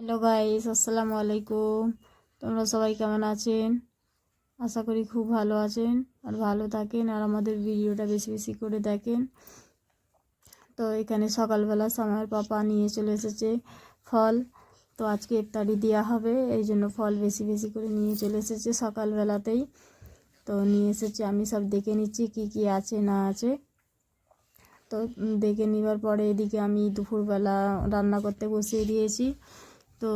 Hello guys, আসসালামু আলাইকুম। তোমরা সবাই কেমন আছেন? আশা করি খুব ভালো আছেন আর ভালো থাকেন আর আমাদের ভিডিওটা বেশি বেশি করে দেখেন। তো এখানে সকালবেলা সময়ের পাপা নিয়ে চলে এসেছে ফল। তো আজকে ইফতারি দেওয়া হবে, এই জন্য ফল বেশি বেশি করে নিয়ে চলে এসেছে সকালবেলাতেই। তো নিয়ে এসেছে, আমি সব দেখে নিচ্ছি কি কি আছে না আছে। তো দেখে নেবার পরে এদিকে আমি দুপুরবেলা রান্না করতে বসিয়ে দিয়েছি। তো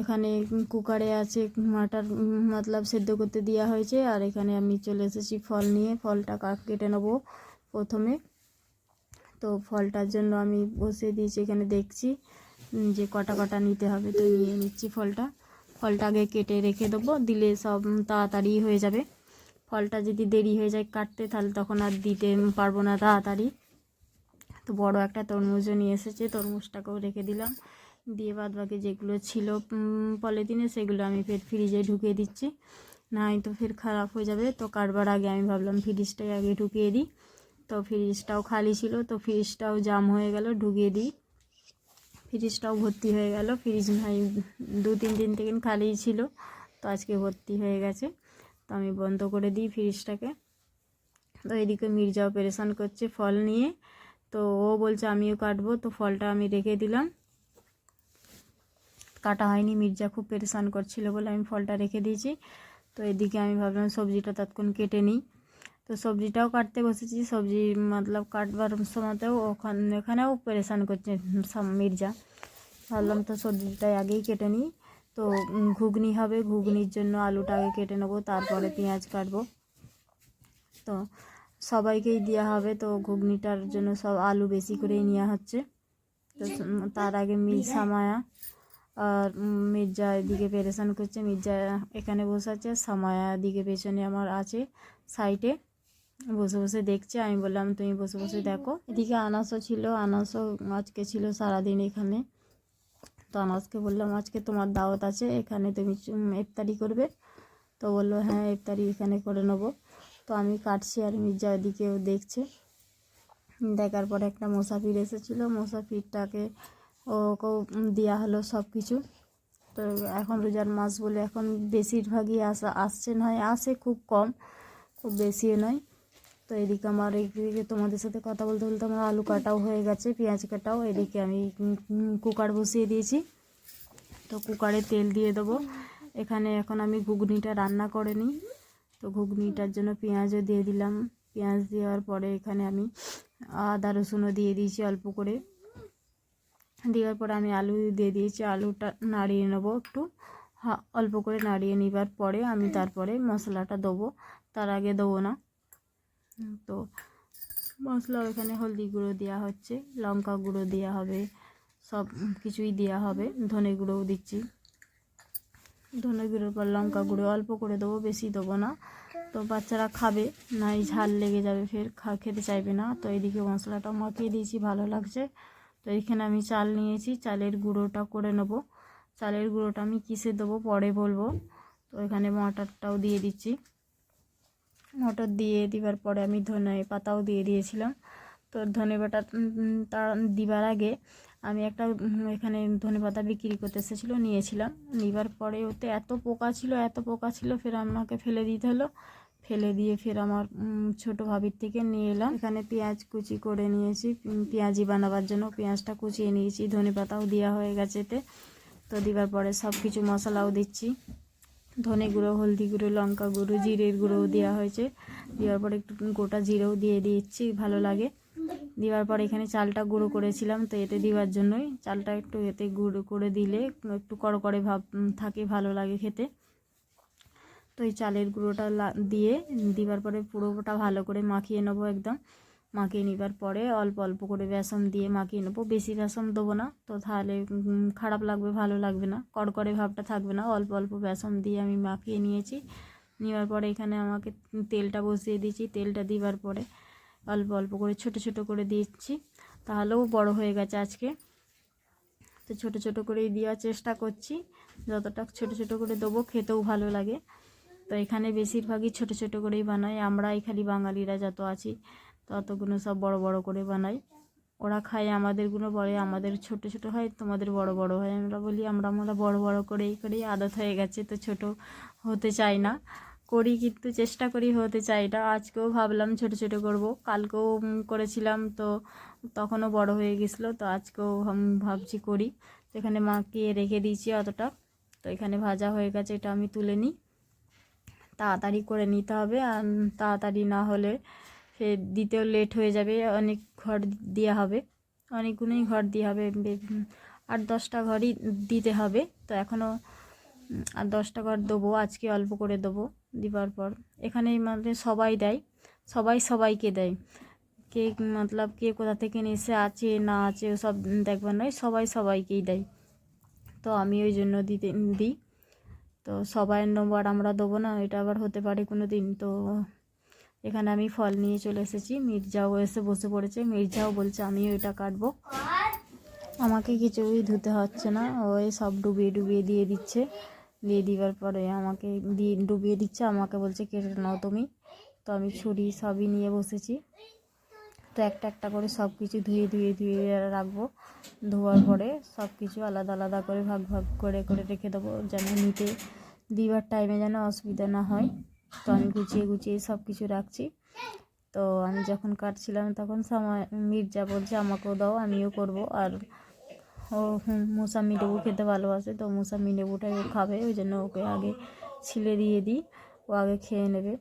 এখানে কুকারে আছে মাটার মতলব সেদ্ধ করতে দেওয়া হয়েছে। আর এখানে আমি চলে এসেছি ফল নিয়ে। ফলটা কাট নেব প্রথমে। তো ফলটার জন্য আমি বসিয়ে দিয়েছি এখানে দেখছি যে কটা কটা নিতে হবে। তো নিয়ে নিচ্ছি ফলটা। ফলটা আগে কেটে রেখে দেবো। দিলে সব তাড়াতাড়ি হয়ে যাবে। ফলটা যদি দেরি হয়ে যায় কাটতে, তাহলে তখন আর দিতে পারব না তাড়াতাড়ি। তো বড় একটা তরমুজও নিয়ে এসেছে। তরমুজটাকেও রেখে দিলাম। দিয়ে বাদ বাকি যেগুলো ছিল পলিথিনে সেগুলো আমি ফের ফ্রিজে ঢুকিয়ে দিচ্ছি। নাই তো ফের খারাপ হয়ে যাবে। তো কাটবার আগে আমি ভাবলাম ফ্রিজটাই আগে ঢুকিয়ে দিই। তো ফ্রিজটাও খালি ছিল, তো ফ্রিজটাও জাম হয়ে গেল, ঢুকিয়ে দিই। ফ্রিজটাও ভর্তি হয়ে গেল। ফ্রিজ ভাই দু তিন দিন থেকে খালিই ছিল, তো আজকে ভর্তি হয়ে গেছে। তো আমি বন্ধ করে দিই ফ্রিজটাকে তো এদিকে মির্জাও পেরেশান করছে ফল নিয়ে। তো ও বলছে, আমিও কাটবো। তো ফলটা আমি রেখে দিলাম। কাটা হয়নি, মির্জা খুব পেরেশান করছিল বলে আমি ফলটা রেখে দিয়েছি। তো এদিকে আমি ভাবলাম সবজিটা তৎক্ষণ কেটে নিই। তো সবজিটাও কাটতে বসেছি, সবজি মতলব কাটবার সময়তেও ওখানে এখানেও পেরেশান করছে মির্জা। ভাবলাম তো সবজিটাই আগেই কেটে নিই। তো ঘুগনি হবে, ঘুগনির জন্য আলুটা আগে কেটে নেব, তারপরে পেঁয়াজ কাটবো। তো সবাইকেই দেওয়া হবে, তো ঘুগনিটার জন্য সব আলু বেশি করেই নেওয়া হচ্ছে। তো তার আগে মিল মায়া আর মির্জা এদিকে পেরেশান করছে। মির্জা এখানে বসে আছে, সামায়া দিকে পেছনে আমার আছে সাইডে বসে বসে দেখছে, আমি বললাম, তুমি বসে বসে দেখো। এদিকে আনাসও ছিল, আনাসও আজকে ছিল সারাদিন এখানে। তো আনাসকে বললাম, আজকে তোমার দাওয়াত আছে, এখানে তুমি ইফতারি করবে। তো বলল হ্যাঁ ইফতারি এখানে করে নেব। তো আমি কাটছি আর মির্জা ওদিকেও দেখছে। দেখার পরে একটা মুসাফির এসেছিল। মুসাফিরটাকে ওকেও দেওয়া হলো সব কিছু তো এখন রোজার মাস বলে এখন বেশিরভাগই আসা, আসছে নয় আসে খুব কম, খুব বেশিও নয়। তো এদিকে আমার এদিকে তোমাদের সাথে কথা বলতে বলতে আমার আলু কাটাও হয়ে গেছে, পেঁয়াজ কাটাও। এদিকে আমি কুকার বসিয়ে দিয়েছি। তো কুকারে তেল দিয়ে দেবো। এখানে এখন আমি ঘুগনিটা রান্না করে নিই। তো ঘুগনিটার জন্য পেঁয়াজও দিয়ে দিলাম। পেঁয়াজ দেওয়ার পরে এখানে আমি আদা রসুনও দিয়ে দিয়েছি অল্প করে। দেওয়ার পরে আমি আলু দিয়ে দিয়েছি, আলুটা নাড়িয়ে নেব একটু। অল্প করে নাড়িয়ে নেবার পরে আমি তারপরে মশলাটা দেবো। তার আগে দেবো না। তো মশলা এখানে হলদি গুঁড়ো দেওয়া হচ্ছে, লঙ্কা গুঁড়ো দেওয়া হবে, সব কিছুই দেওয়া হবে। ধনে গুঁড়োও দিচ্ছি। ধনে গুঁড়োর পর লঙ্কা গুঁড়ো অল্প করে দেবো, বেশি দেবো না। তো বাচ্চারা খাবে নাই ঝাল লেগে যাবে, ফের খা, খেতে চাইবে না। তো এদিকে মশলাটা মাখিয়ে দিয়েছি, ভালো লাগছে। তো এখানে আমি চাল নিয়েছি, চালের গুঁড়োটা করে নেব। চালের গুঁড়োটা আমি কিসে দেবো পরে বলব। তো এখানে মটরটাও দিয়ে দিচ্ছি। মটর দিয়ে দিবার পরে আমি ধনে পাতাও দিয়ে দিয়েছিলাম। তো ধনে পাতা দিবার আগে আমি একটা এখানে ধনে পাতা বিক্রি করতে এসেছিল, নিয়েছিলাম। নিবার পরে ওতে এত পোকা ছিল, এত পোকা ছিল, ফের আমাকে ফেলে দিতে হলো। ফেলে দিয়ে ফের আমার ছোট ভাবির থেকে নিয়ে এলাম। এখানে পেঁয়াজ কুচি করে নিয়েছি। পেঁয়াজি বানাবার জন্য পেঁয়াজটা কুচিয়ে নিয়েছি। ধনে পাতাও দেওয়া হয়ে গেছে এতে। তো দেওয়ার পরে সব কিছু মশলাও দিচ্ছি। ধনে গুঁড়ো, হলদি গুঁড়ো, লঙ্কা গুঁড়ো, জিরের গুঁড়োও দেওয়া হয়েছে। দেওয়ার পরে একটু গোটা জিরেও দিয়ে দিচ্ছি, ভালো লাগে। দেওয়ার পর এখানে চালটা গুঁড়ো করেছিলাম, তো এতে দেওয়ার জন্যই। চালটা একটু এতে গুঁড়ো করে দিলে একটু কড়কড়ে ভাব থাকে, ভালো লাগে খেতে। তো এই চালের গুঁড়োটা দিয়ে দিবার পরে পুরোটা ভালো করে মাখিয়ে নেব একদম। মাখিয়ে নেবার পরে অল্প অল্প করে বেসন দিয়ে মাখিয়ে নেব। বেশি বেসন দেবো না, তো তাহলে খারাপ লাগবে, ভালো লাগবে না। কড়কড়ে ভাবটা থাকবে না। অল্প অল্প বেসন দিয়ে আমি মাখিয়ে নিয়েছি। নেওয়ার পরে এখানে আমাকে তেলটা বসিয়ে দিয়েছি। তেলটা দিবার পরে অল্প অল্প করে ছোট ছোট করে দিচ্ছি। তাহলেও বড় হয়ে গেছে আজকে। তো ছোট ছোট করেই দেওয়ার চেষ্টা করছি। যতটা ছোট ছোট করে দেবো, খেতেও ভালো লাগে। তো এখানে বেশিরভাগই ছোট ছোট করেই বানাই আমরাই খালি বাঙালিরা যত আছি, ততগুলো সব বড় বড় করে বানাই। ওরা খায়, আমাদেরগুলো বলে, আমাদের ছোট ছোট হয়, তোমাদের বড় বড় হয়। আমরা বলি, আমরা আমরা বড় বড় করেই করেই আদত হয়ে গেছে, তো ছোট হতে চাই না। করি কিন্তু, চেষ্টা করি হতে চাই না। আজকেও ভাবলাম ছোট ছোট করব। কালকেও করেছিলাম, তো তখনও বড় হয়ে গেছিল, তো আজকেও ভাবছি করি। তো এখানে মাখিয়ে রেখে দিয়েছি অতটা। তো এখানে ভাজা হয়ে গেছে, এটা আমি তুলে নিই। তাড়াতাড়ি করে নিতে হবে। আর তাড়াতাড়ি না হলে ফের দিতেও লেট হয়ে যাবে। অনেক ঘর দেওয়া হবে। অনেকগুলোই ঘর দেওয়া হবে। আট দশটা ঘরই দিতে হবে। তো এখনও আর দশটা ঘর দেবো। আজকে অল্প করে দেবো দিবার পর। এখানে মানে সবাই দেয়। সবাই সবাইকে দেয়। কে মতলব কে কোথা থেকে নিয়ে এসে আছে না আছে ও সব দেখবার নয়। সবাই সবাইকেই দেয়। তো আমি ওই জন্য দিতে, দিই। তো সবাই নম্বর আমরা দেবো না, এটা আবার হতে পারে কোনো দিন তো এখানে আমি ফল নিয়ে চলে এসেছি। মির্জাও এসে বসে পড়েছে। মির্জাও বলছে, আমিও এটা কাটবো। আমাকে কিছুই ধুতে হচ্ছে না। ওই সব ডুবিয়ে ডুবিয়ে দিয়ে দিচ্ছে। দিয়ে দিবার পরে আমাকে দিয়ে ডুবিয়ে দিচ্ছে। আমাকে বলছে, কেটে নাও তুমি। তো আমি ছুরি সবই নিয়ে বসেছি। তো একটা একটা করে সব কিছু ধুয়ে ধুয়ে ধুয়ে রাখব। ধোয়ার পরে সব কিছু আলাদা আলাদা করে ভাগ ভাগ করে করে রেখে দেবো যেন নিতে দিবার টাইমে যেন অসুবিধা না হয়। তো আমি গুছিয়ে গুছিয়ে সব কিছু রাখছি। তো আমি যখন কাটছিলাম তখন সময়, মির্জা বলছে, আমাকেও দাও, আমিও করব। আর ও মোসাম্মি লেবু খেতে ভালোবাসে, তো মোসাম্মি লেবুটাই ও খাবে, ওই জন্য ওকে আগে ছিলে দিয়ে দিই। ও আগে খেয়ে নেবে।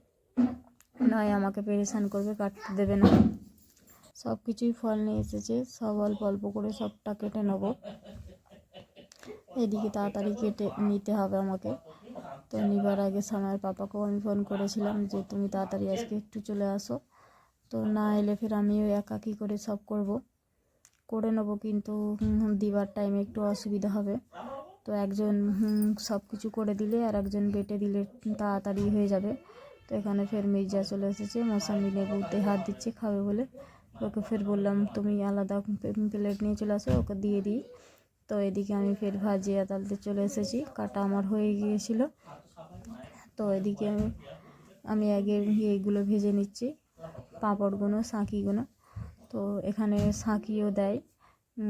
নয়, আমাকে পেরেশান করবে, কাটতে দেবে না। সব কিছুই ফল নিয়ে এসেছে। সব অল্প অল্প করে সবটা কেটে নেব। এদিকে তাড়াতাড়ি কেটে নিতে হবে আমাকে। তো নিবার আগে সময়ের পাপাকেও আমি ফোন করেছিলাম যে, তুমি তাড়াতাড়ি আজকে একটু চলে আসো। তো না এলে ফের আমিও একা কী করে সব করব। করে নেব কিন্তু দিবার টাইমে একটু অসুবিধা হবে। তো একজন সব কিছু করে দিলে আর একজন বেটে দিলে তাড়াতাড়ি হয়ে যাবে। তো এখানে ফের মির্জা চলে এসেছে। মৌসাম্বি লেবুতে হাত দিচ্ছে, খাবে বলে। ওকে ফের বললাম, তুমি আলাদা প্লেট নিয়ে চলে আসো, ওকে দিয়ে দিই। তো এদিকে আমি ফের ভাজিয়ে তালতে চলে এসেছি, কাটা আমার হয়ে গিয়েছিল। তো এদিকে আমি আমি আগে এইগুলো ভেজে নিচ্ছি পাঁপড়গুলো সাঁকিগুলো তো এখানে সাঁকিও দেয়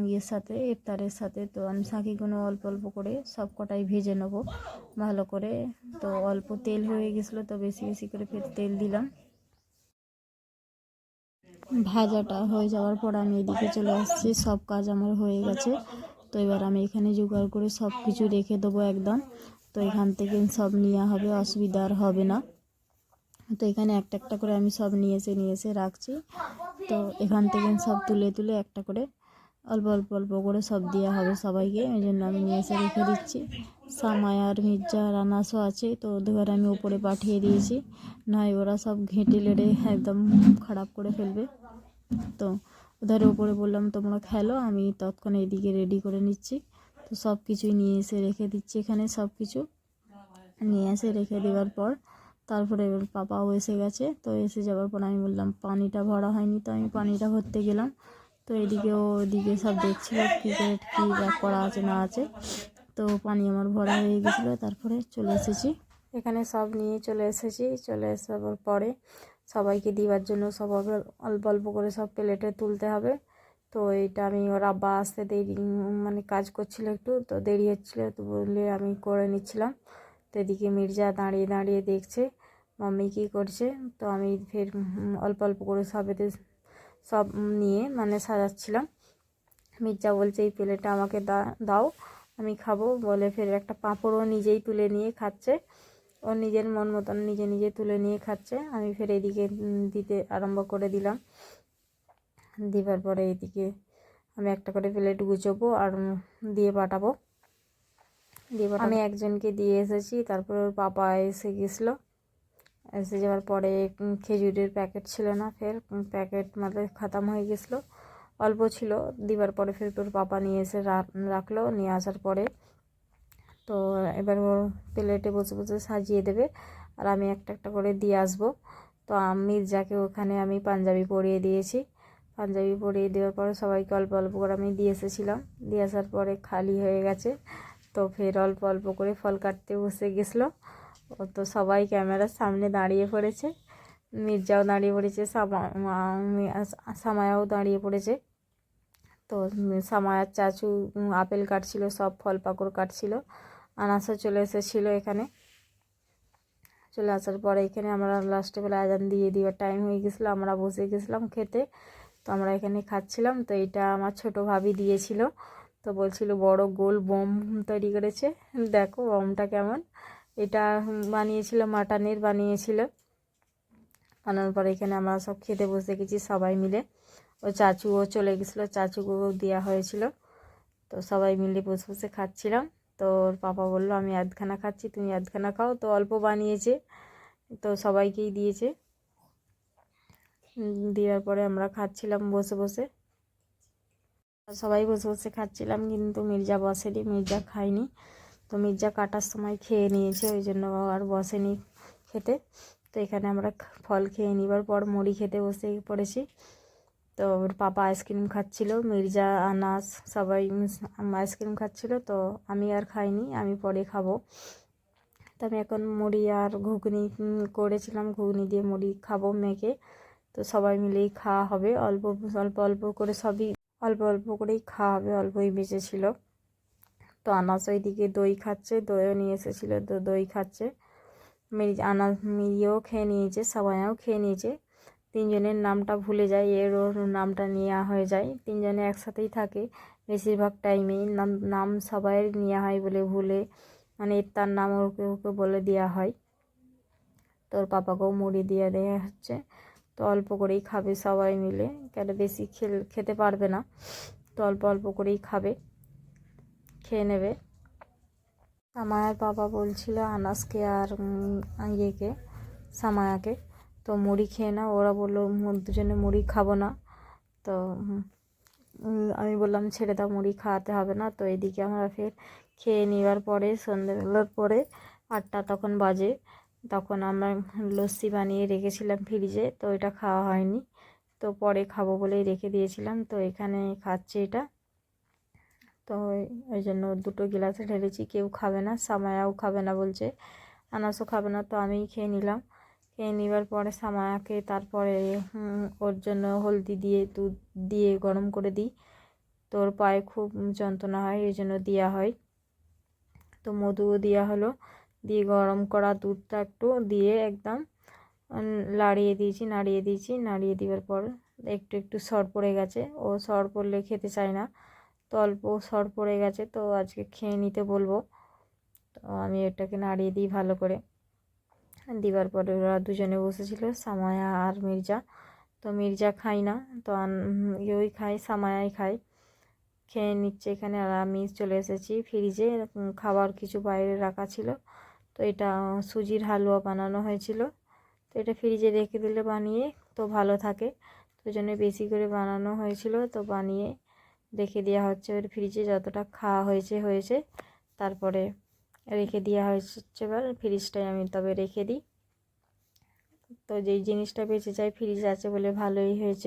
ইয়ের সাথে, ইফতারের সাথে। তো আমি সাঁকিগুলো অল্প অল্প করে সব কটাই ভেজে নেব, ভালো করে। তো অল্প তেল হয়ে গেছিল, তো বেশি বেশি করে ফের তেল দিলাম। ভাজাটা হয়ে যাওয়ার পর আমি এদিকে চলে আসছি। সব কাজ আমার হয়ে গেছে। তো এবার আমি এখানে জোগাড় করে সব কিছু রেখে দেবো একদম। তো এখান থেকে সব নেওয়া হবে, অসুবিধা আর হবে না। তো এখানে একটা একটা করে আমি সব নিয়ে এসে নিয়ে এসে রাখছি। তো এখান থেকে সব তুলে তুলে একটা করে অল্প অল্প অল্প করে সব দেওয়া হবে সবাইকে। ওই জন্য আমি নিয়ে এসে রেখে দিচ্ছি। সামায় আর মির্জা আর আনাসও আছে, তো ওদের আমি উপরে পাঠিয়ে দিয়েছি। নয়, ওরা সব ঘেঁটে লেড়ে একদম খারাপ করে ফেলবে। তো ওদের উপরে বললাম, তোমরা খেলো, আমি তৎক্ষণ এদিকে রেডি করে নিচ্ছি। তো সব কিছুই নিয়ে এসে রেখে দিচ্ছি এখানে, সব কিছু নিয়ে এসে রেখে দেওয়ার পর তারপরে এবার পাপাও এসে গেছে। তো এসে যাওয়ার পর আমি বললাম, পানিটা ভরা হয়নি তো, আমি পানিটা ভরতে গেলাম। তো এদিকে ওদিকে সব দেখছিল, কী করে, কী করা আছে, না আছে। তো পানি আমার ভরা হয়ে গেছিল, তারপরে চলে এসেছি। এখানে সব নিয়ে চলে এসেছি, চলে আসার পরে সবাইকে দিবার জন্য সব অল্প- অল্প করে সব প্লেটে তুলতে হবে। তো এটা আমি ওর আব্বা আসতে দেরি মানে কাজ করছিল একটু, তো দেরি হচ্ছিল তো বলে আমি করে নিচ্ছিলাম। তো এদিকে মির্জা দাঁড়িয়ে দাঁড়িয়ে দেখছে, মাম্মি কী করছে? তো আমি ফের অল্প অল্প করে সব এতে সব নিয়ে মানে সাজাচ্ছিলাম। মির্জা বলছে, এই প্লেটটা আমাকে দাও। আমি খাব। বলে ফের একটা পাঁপড়ও নিজেই তুলে নিয়ে খাচ্ছে। ও নিজের মন মতন নিজে নিজে তুলে নিয়ে খাচ্ছে। আমি ফের এদিকে দিতে আরম্ভ করে দিলাম। দেবার পরে এদিকে আমি একটা করে প্লেট গুছোবো আর দিয়ে পাঠাবো। দিয়ে। আমি একজনকে দিয়ে এসেছি। তারপর ওর পাপা এসে গেছিল। এসে যাওয়ার পরে খেজুরের প্যাকেট ছিল না ফের। প্যাকেট মানে খতম হয়ে গেছিল। অল্প ছিল, দিবার পরে ফের তোর পাপা নিয়ে এসে রাখল, নিয়ে আসার পরে। তো এবার ওর প্লেটে বসে বসে সাজিয়ে দেবে, আর আমি একটা একটা করে দিয়ে আসব। তো আমি মির্জাকে ওখানে আমি পাঞ্জাবি পরিয়ে দিয়েছি। পাঞ্জাবি পরিয়ে দেওয়ার পরে সবাইকে অল্প অল্প করে আমি দিয়ে এসেছিলাম। দিয়ে আসার পরে খালি হয়ে গেছে। তো ফের অল্প অল্প করে ফল কাটতে বসে গেছিল। ও তো সবাই ক্যামেরার সামনে দাঁড়িয়ে পড়েছে। মির্জাও দাঁড়িয়ে পড়েছে, সামা সামায়াও দাঁড়িয়ে পড়েছে। তো সামায়ার চাচু আপেল কাটছিল, সব ফল পাকড় কাটছিল। আনাসও চলে এসেছিল এখানে। চলে আসার পরে এখানে আমরা লাস্টে বেলা আজান দিয়ে দেওয়ার টাইম হয়ে গেছিল, আমরা বসে গেছিলাম খেতে। তো আমরা এখানে খাচ্ছিলাম, তো এটা আমার ছোট ভাবি দিয়েছিল। তো বলছিল, বড় গোল বোম তৈরি করেছে। দেখো বোমটা কেমন। এটা বানিয়েছিল, মাটনের বানিয়েছিল। আনার পরে এখানে আমরা সব খেতে বসে গেছি সবাই মিলে। ও চাচুও চলে গেছিল, চাচুকেও দেওয়া হয়েছিল। তো সবাই মিলে বসে বসে খাচ্ছিলাম। তো ওর পাপা বলল, আমি আধখানা খাচ্ছি, তুমি আধখানা খাও। তো অল্প বানিয়েছে, তো সবাইকেই দিয়েছে। দেওয়ার পরে আমরা খাচ্ছিলাম বসে বসে। সবাই বসে বসে খাচ্ছিলাম, কিন্তু মির্জা বসেনি, মির্জা খায়নি। তো মির্জা কাটার সময় খেয়ে নিয়েছে, ওই জন্য আর বসেনি খেতে। তো এখানে আমরা ফল খেয়ে নিবার পর মুড়ি খেতে বসে পড়েছি। তো ওর পাপা আইসক্রিম খাচ্ছিল, মির্জা, আনাস সবাই আইসক্রিম খাচ্ছিল, তো আমি আর খাইনি, আমি পরে খাব। তো আমি এখন মুড়ি আর ঘুগনি করেছিলাম, ঘুগনি দিয়ে মুড়ি খাব মেখে তো সবাই মিলেই খাওয়া হবে, অল্প অল্প অল্প করে সবই, অল্প অল্প করেই খাওয়া হবে, অল্পই বেঁচেছিল। তো আনাস ওইদিকে দই খাচ্ছে, দইও নিয়ে এসেছিল, তো দই খাচ্ছে। মিরি আনাস মিরিয়েও খেয়ে নিয়েছে, সবাইও খেয়ে নিয়েছে। তিনজনের নামটা ভুলে যায় এর ওর নামটা নেওয়া হয়ে যায়। তিনজনে একসাথেই থাকে। বেশিরভাগ টাইমেই নাম নাম সবাই নেওয়া হয় বলে ভুলে মানে তার নাম ওকে ওকে বলে দেওয়া হয়। তোর পাপাকেও মুড়ি দিয়ে দেওয়া হচ্ছে। তো অল্প করেই খাবে সবাই মিলে। কেন বেশি খেল, খেতে পারবে না। তো অল্প অল্প করেই খাবে, খেয়ে নেবে। সামায়ার বাবা বলছিল আনাসকে আর ইয়েকে সামায়াকে। তো মুড়ি খেয়ে না ওরা বলল দুজনে মুড়ি খাব না। তো আমি বললাম, ছেড়ে দাও, মুড়ি খাওয়াতে হবে না। তো এদিকে আমরা ফের খেয়ে নেওয়ার পরে, সন্ধ্যেবেলার পরে আটটা তখন বাজে। তখন আমরা লস্যি বানিয়ে রেখেছিলাম ফ্রিজে, তো এটা খাওয়া হয়নি। তো পরে খাব বলেই রেখে দিয়েছিলাম। তো এখানে খাচ্ছে এটা। তো ওই জন্য দুটো গ্লাসে ঢেলেছি। কেউ খাবে না, সামায়াও খাবে না বলছে। আনাসও খাবে না, তো আমিই খেয়ে নিলাম। খেয়ে নেবার পরে সামায়াকে তারপরে ওর জন্য হলদি দিয়ে, দুধ দিয়ে গরম করে দিই। তোর পায়ে খুব যন্ত্রণা হয়, এই জন্য দেওয়া হয়। তো মধুও দেওয়া হলো। দিয়ে গরম করা দুধটা একটু দিয়ে একদম লাড়িয়ে দিয়েছি, নাড়িয়ে দিয়েছি, নাড়িয়ে দেওয়ার পর একটু একটু সর পড়ে গেছে। ও সর পড়লে খেতে চায় না। তো অল্প সর পড়ে গেছে, তো আজকে খেয়ে নিতে বলব। তো আমি এটাকে নাড়িয়ে দিই ভালো করে। দিবার পরে ওরা দুজনে বসেছিল, সামায়া আর মির্জা। তো মির্জা খাই না, তো ইয়েই খায়, সামায়াই খায়। খেয়ে নিচ্ছে এখানে আর আমি চলে এসেছি ফ্রিজে খাবার কিছু বাইরে রাখা ছিল। তো এটা সুজির হালুয়া বানানো হয়েছিল। তো এটা ফ্রিজে রেখে দিলে বানিয়ে তো ভালো থাকে। তো ওই জন্য বেশি করে বানানো হয়েছিল। তো বানিয়ে রেখে দেওয়া হচ্ছে ওর ফ্রিজে যতটা খাওয়া হয়েছে হয়েছে। তারপরে রেখে দেওয়া হয়েছে এবার ফ্রিজটাই আমি তবে রেখে দিই। তো যেই জিনিসটা বেঁচে যায়, ফ্রিজ আছে বলে ভালোই হয়েছে।